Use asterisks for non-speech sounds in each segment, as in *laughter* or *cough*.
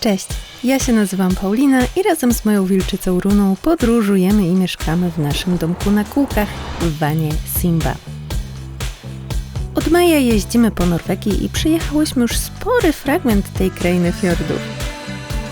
Cześć, ja się nazywam Paulina i razem z moją wilczycą Runą podróżujemy i mieszkamy w naszym domku na kółkach w wanie Simba. Od maja jeździmy po Norwegii i przyjechałyśmy już spory fragment tej krainy fiordów.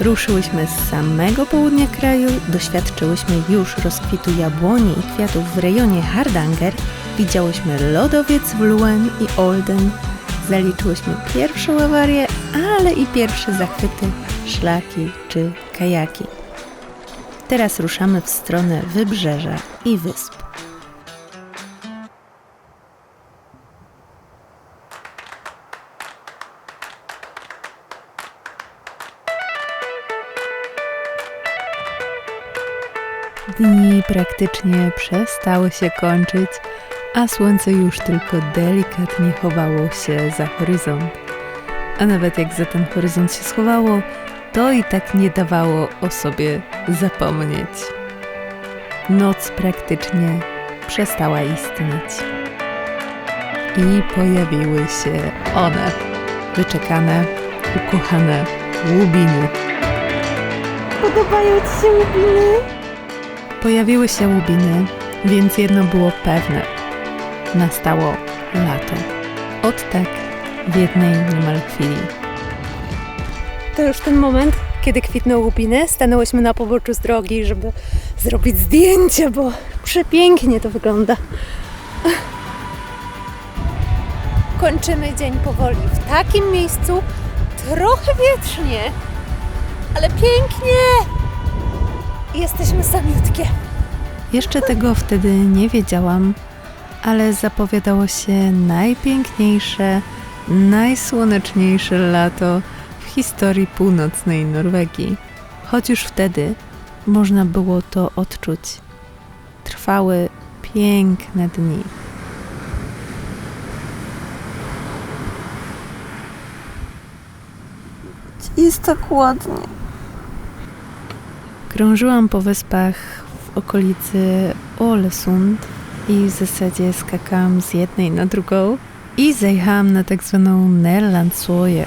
Ruszyłyśmy z samego południa kraju, doświadczyłyśmy już rozkwitu jabłoni i kwiatów w rejonie Hardanger, widziałyśmy lodowiec w Luen i Olden, zaliczyłyśmy pierwszą awarię, ale i pierwsze zachwyty, szlaki czy kajaki. Teraz ruszamy w stronę wybrzeża i wysp. Dni praktycznie przestały się kończyć, a słońce już tylko delikatnie chowało się za horyzont. A nawet jak za ten horyzont się schowało, to i tak nie dawało o sobie zapomnieć. Noc praktycznie przestała istnieć. I pojawiły się one, wyczekane, ukochane łubiny. Podobają Ci się łubiny? Pojawiły się łubiny, więc jedno było pewne. Nastało lato. Od tak w jednej niemal chwili. To już ten moment, kiedy kwitną łubiny. Stanęłyśmy na poboczu z drogi, żeby zrobić zdjęcie, bo przepięknie to wygląda. Kończymy dzień powoli w takim miejscu, trochę wietrznie, ale pięknie. Jesteśmy samiutkie. Jeszcze tego wtedy nie wiedziałam, ale zapowiadało się najpiękniejsze, najsłoneczniejsze lato historii północnej Norwegii. Choć już wtedy można było to odczuć. Trwały piękne dni. Jest tak ładnie. Krążyłam po wyspach w okolicy Ålesund i w zasadzie skakałam z jednej na drugą i zajechałam na tak zwaną Nerlandsoje,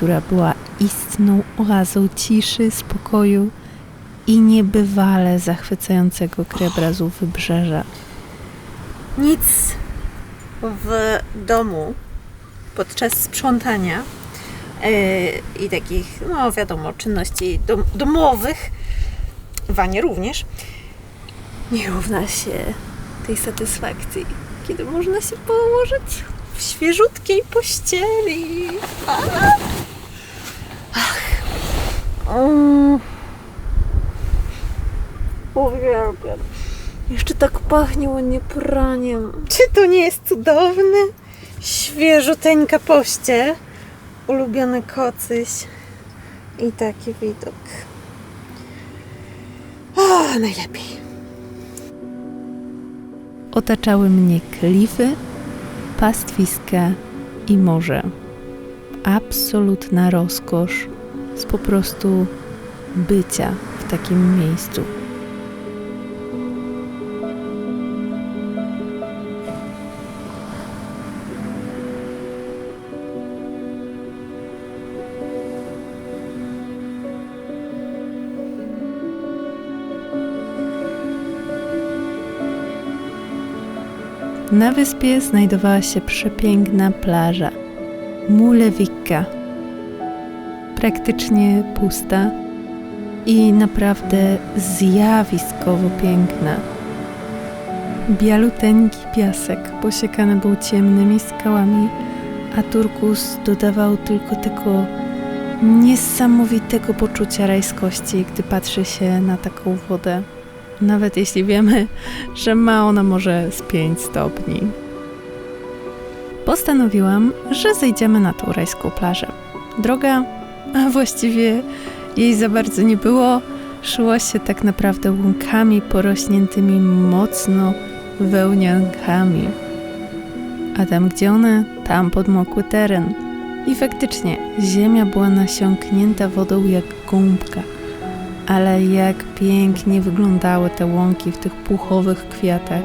która była istną oazą ciszy, spokoju i niebywale zachwycającego krajobrazu wybrzeża. Nic w domu podczas sprzątania yy, i takich, no wiadomo, czynności dom, domowych, wanie również, nie równa się tej satysfakcji, kiedy można się położyć w świeżutkiej pościeli. A! Ach. Mm. Uwielbiam. Jeszcze tak pachnie ładnie praniem. Czy to nie jest cudowne? Świeżuteńka pościel, ulubiony kocyś i taki widok. O, najlepiej. Otaczały mnie klify, pastwiska i morze. Absolutna rozkosz z po prostu bycia w takim miejscu. Na wyspie znajdowała się przepiękna plaża Mulewika. Praktycznie pusta i naprawdę zjawiskowo piękna. Bialuteńki piasek posiekany był ciemnymi skałami, a turkus dodawał tylko tego niesamowitego poczucia rajskości, gdy patrzy się na taką wodę nawet jeśli wiemy, że ma ona może z 5 stopni. Postanowiłam, że zejdziemy na tą rajską plażę. Droga, a właściwie jej za bardzo nie było, szła się tak naprawdę łąkami porośniętymi mocno wełniankami. A tam gdzie one, tam podmokły teren. I faktycznie ziemia była nasiąknięta wodą jak gąbka – ale jak pięknie wyglądały te łąki w tych puchowych kwiatach.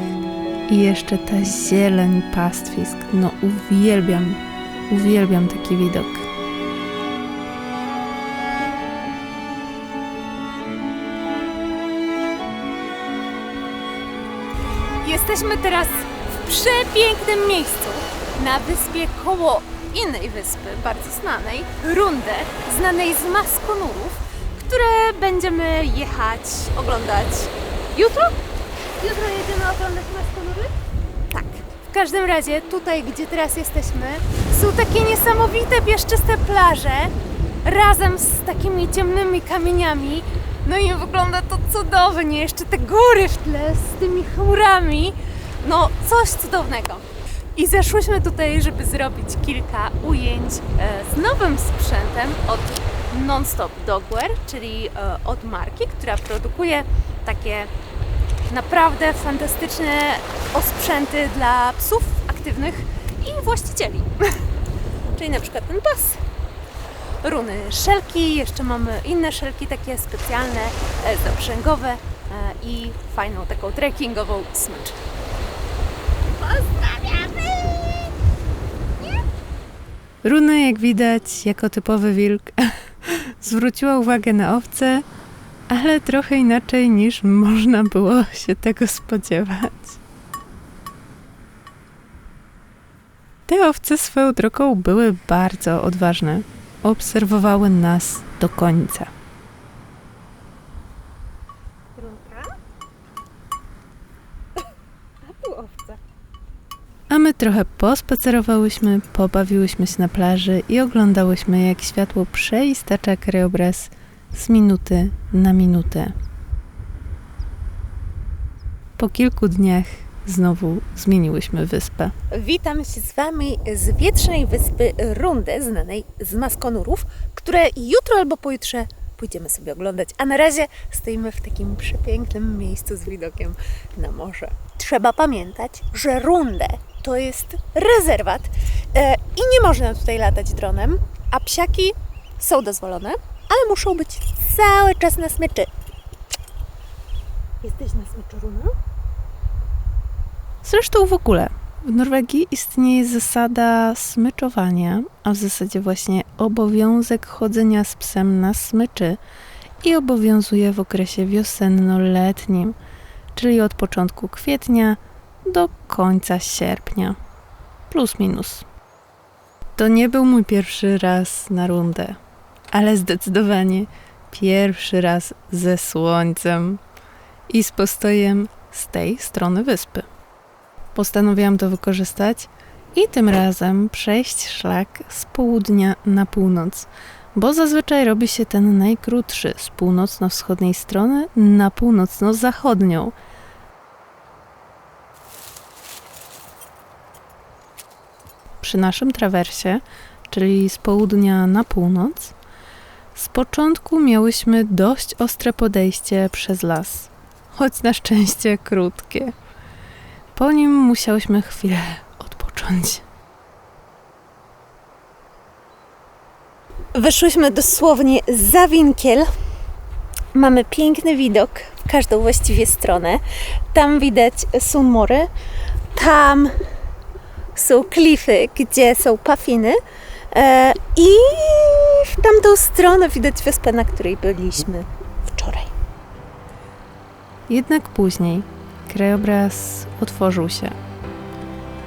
I jeszcze ta zieleń pastwisk. No uwielbiam, uwielbiam taki widok. Jesteśmy teraz w przepięknym miejscu na wyspie koło innej wyspy, bardzo znanej, Rundę, znanej z maskonurów, które będziemy jechać, oglądać jutro? Jutro jedziemy oglądać Maskonury? Tak. W każdym razie tutaj, gdzie teraz jesteśmy, są takie niesamowite piaszczyste plaże razem z takimi ciemnymi kamieniami. No i wygląda to cudownie. Jeszcze te góry w tle z tymi chmurami. No, coś cudownego. I zeszłyśmy tutaj, żeby zrobić kilka ujęć e, z nowym sprzętem od Nonstop Dogwear, czyli e, od marki, która produkuje takie naprawdę fantastyczne osprzęty dla psów aktywnych i właścicieli. *laughs* czyli na przykład ten pas, runy szelki, jeszcze mamy inne szelki takie specjalne, e, zaprzęgowe e, i fajną taką trekkingową smycz. Runa, jak widać, jako typowy wilk, *laughs* zwróciła uwagę na owce, ale trochę inaczej niż można było się tego spodziewać. Te owce swoją drogą były bardzo odważne. Obserwowały nas do końca. A my trochę pospacerowałyśmy, pobawiłyśmy się na plaży i oglądałyśmy, jak światło przeistacza krajobraz z minuty na minutę. Po kilku dniach znowu zmieniłyśmy wyspę. Witam się z Wami z wietrznej wyspy Rundę, znanej z Maskonurów, które jutro albo pojutrze pójdziemy sobie oglądać. A na razie stoimy w takim przepięknym miejscu z widokiem na morze. Trzeba pamiętać, że Rundę to jest rezerwat e, i nie można tutaj latać dronem, a psiaki są dozwolone, ale muszą być cały czas na smyczy. Jesteś na smyczu, Runa? Zresztą w ogóle w Norwegii istnieje zasada smyczowania, a w zasadzie właśnie obowiązek chodzenia z psem na smyczy i obowiązuje w okresie wiosenno-letnim, czyli od początku kwietnia do końca sierpnia. Plus minus. To nie był mój pierwszy raz na rundę, ale zdecydowanie pierwszy raz ze słońcem i z postojem z tej strony wyspy. Postanowiłam to wykorzystać i tym razem przejść szlak z południa na północ, bo zazwyczaj robi się ten najkrótszy z północno-wschodniej strony na północno-zachodnią. Przy naszym trawersie, czyli z południa na północ, z początku miałyśmy dość ostre podejście przez las, choć na szczęście krótkie. Po nim musiałyśmy chwilę odpocząć. Wyszłyśmy dosłownie za winkiel. Mamy piękny widok w każdą właściwie stronę. Tam widać Sunmory, tam są klify, gdzie są pafiny i w tamtą stronę widać wyspę, na której byliśmy wczoraj. Jednak później krajobraz otworzył się.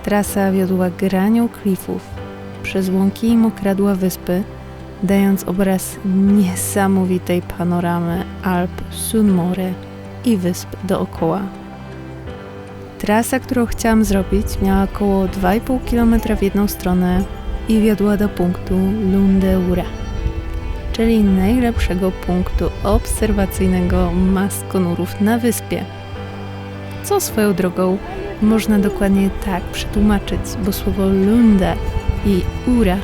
Trasa wiodła granią klifów przez łąki i mokradła wyspy, dając obraz niesamowitej panoramy Alp Sunmore i wysp dookoła. Trasa, którą chciałam zrobić, miała około 2,5 km w jedną stronę i wiodła do punktu Lundeura, czyli najlepszego punktu obserwacyjnego maskonurów na wyspie. Co swoją drogą można dokładnie tak przetłumaczyć, bo słowo Lunda i Ura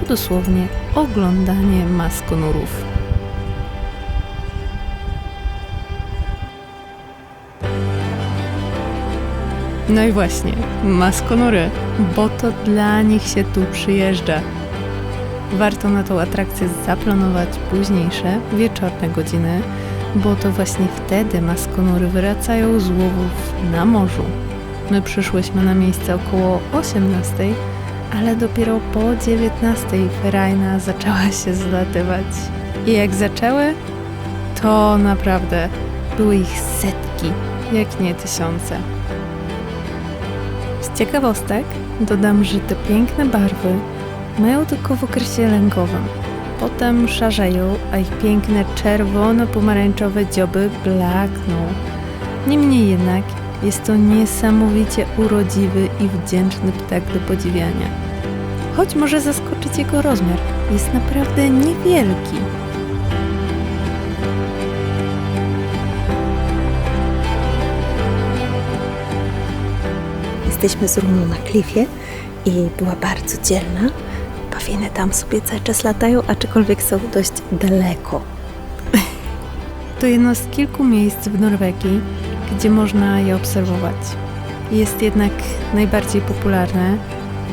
to dosłownie oglądanie maskonurów. No i właśnie, maskonury, bo to dla nich się tu przyjeżdża. Warto na tą atrakcję zaplanować późniejsze, wieczorne godziny, bo to właśnie wtedy maskonury wracają z łowów na morzu. My przyszłyśmy na miejsce około 18, ale dopiero po 19 ferajna zaczęła się zlatywać. I jak zaczęły, to naprawdę były ich setki, jak nie tysiące. Ciekawostek dodam, że te piękne barwy mają tylko w okresie lęgowym. Potem szarzeją, a ich piękne czerwono-pomarańczowe dzioby blakną. Niemniej jednak jest to niesamowicie urodziwy i wdzięczny ptak do podziwiania. Choć może zaskoczyć jego rozmiar, jest naprawdę niewielki. Jesteśmy z Runą na klifie i była bardzo dzielna. Pawiny tam sobie cały czas latają, aczkolwiek są dość daleko. *laughs* To jedno z kilku miejsc w Norwegii, gdzie można je obserwować. Jest jednak najbardziej popularne,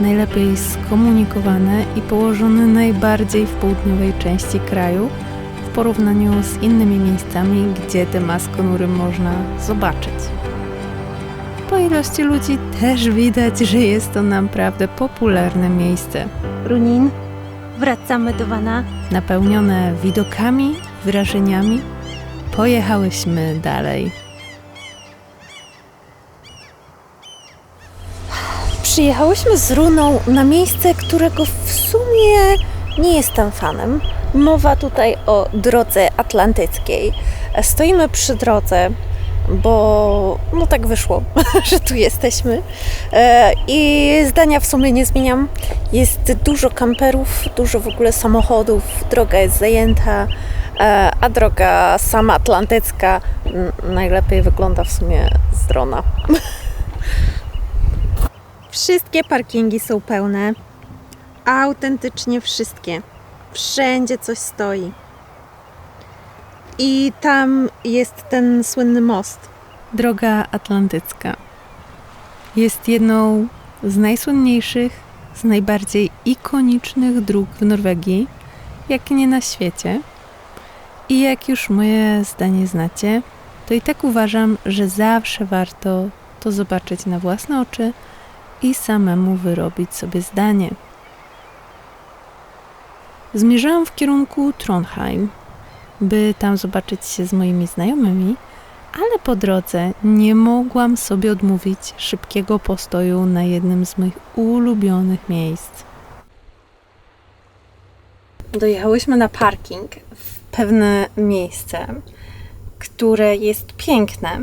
najlepiej skomunikowane i położone najbardziej w południowej części kraju w porównaniu z innymi miejscami, gdzie te maskonury można zobaczyć. Po ilości ludzi też widać, że jest to naprawdę popularne miejsce, Runin, wracamy do Wana. napełnione widokami, wrażeniami. Pojechałyśmy dalej. Przyjechałyśmy z Runą na miejsce, którego w sumie nie jestem fanem. Mowa tutaj o drodze atlantyckiej. Stoimy przy drodze, bo no tak wyszło, *laughs* że tu jesteśmy. E, I zdania w sumie nie zmieniam. Jest dużo kamperów, dużo w ogóle samochodów, droga jest zajęta, e, a droga sama atlantycka najlepiej wygląda w sumie z drona. *laughs* Wszystkie parkingi są pełne. Autentycznie wszystkie. Wszędzie coś stoi. I tam jest ten słynny most. Droga Atlantycka jest jedną z najsłynniejszych, z najbardziej ikonicznych dróg w Norwegii, jak nie na świecie. I jak już moje zdanie znacie, to i tak uważam, że zawsze warto to zobaczyć na własne oczy i samemu wyrobić sobie zdanie. Zmierzałam w kierunku Trondheim, by tam zobaczyć się z moimi znajomymi, ale po drodze nie mogłam sobie odmówić szybkiego postoju na jednym z moich ulubionych miejsc. Dojechałyśmy na parking w pewne miejsce, które jest piękne.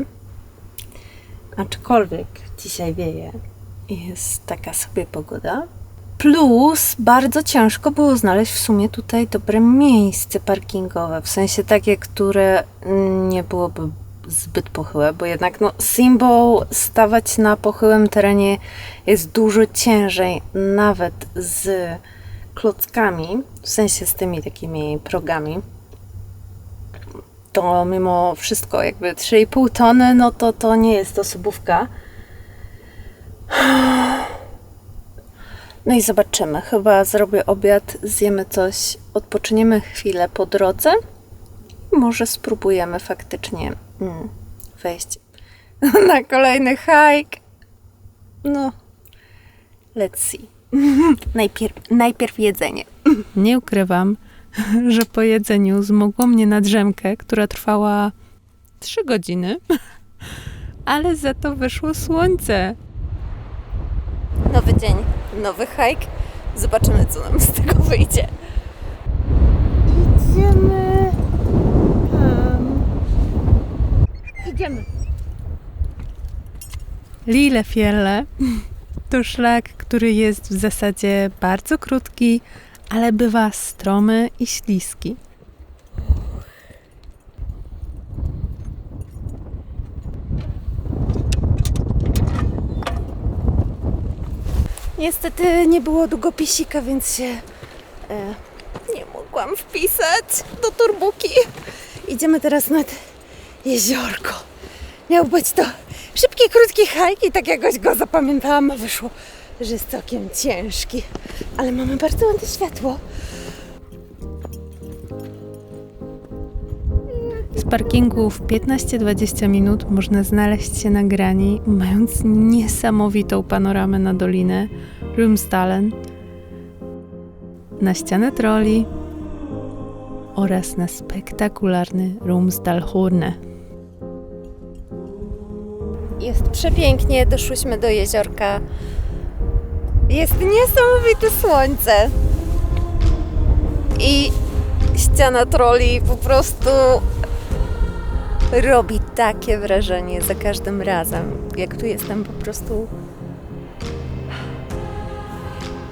Aczkolwiek dzisiaj wieje jest taka sobie pogoda. Plus bardzo ciężko było znaleźć w sumie tutaj dobre miejsce parkingowe, w sensie takie, które nie byłoby zbyt pochyłe, bo jednak no, symbol stawać na pochyłym terenie jest dużo ciężej, nawet z klockami, w sensie z tymi takimi progami. To mimo wszystko jakby 3,5 tony, no to to nie jest osobówka. No i zobaczymy. Chyba zrobię obiad, zjemy coś, odpoczyniemy chwilę po drodze. Może spróbujemy faktycznie mm, wejść *laughs* na kolejny hike. No, let's see. *laughs* najpierw, najpierw jedzenie. *laughs* Nie ukrywam, że po jedzeniu zmogło mnie na drzemkę, która trwała 3 godziny, ale za to wyszło słońce. Nowy dzień, nowy hike. Zobaczymy, co nam z tego wyjdzie. Idziemy tam. Idziemy. Lilefjelle to szlak, który jest w zasadzie bardzo krótki, ale bywa stromy i śliski. Niestety nie było długopisika, więc się e, nie mogłam wpisać do turbuki. Idziemy teraz nad jeziorko. Miał być to szybki, krótki hike i tak jakoś go zapamiętałam, a wyszło, że jest całkiem ciężki. Ale mamy bardzo ładne światło. Z parkingu w 15-20 minut można znaleźć się na grani, mając niesamowitą panoramę na dolinę Rumsdalen, na ścianę troli oraz na spektakularny Rumsdalhorne. Jest przepięknie, doszłyśmy do jeziorka. Jest niesamowite słońce. I ściana troli po prostu robi takie wrażenie za każdym razem. Jak tu jestem po prostu.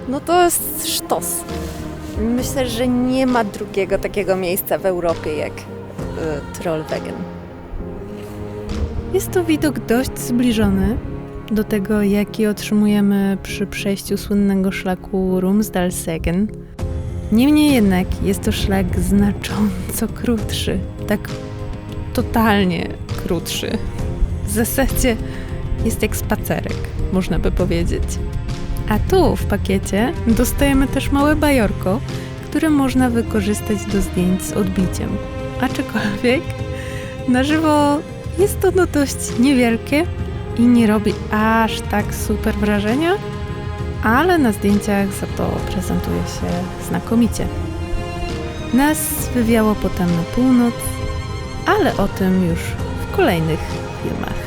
No to jest sztos. Myślę, że nie ma drugiego takiego miejsca w Europie jak y, Trollwegen. Jest to widok dość zbliżony do tego, jaki otrzymujemy przy przejściu słynnego szlaku Rumsdalsegen. Niemniej jednak jest to szlak znacząco krótszy, tak totalnie krótszy. W zasadzie jest jak spacerek, można by powiedzieć. A tu w pakiecie dostajemy też małe bajorko, które można wykorzystać do zdjęć z odbiciem. Aczkolwiek na żywo jest to no dość niewielkie i nie robi aż tak super wrażenia, ale na zdjęciach za to prezentuje się znakomicie. Nas wywiało potem na północ, ale o tym już w kolejnych filmach.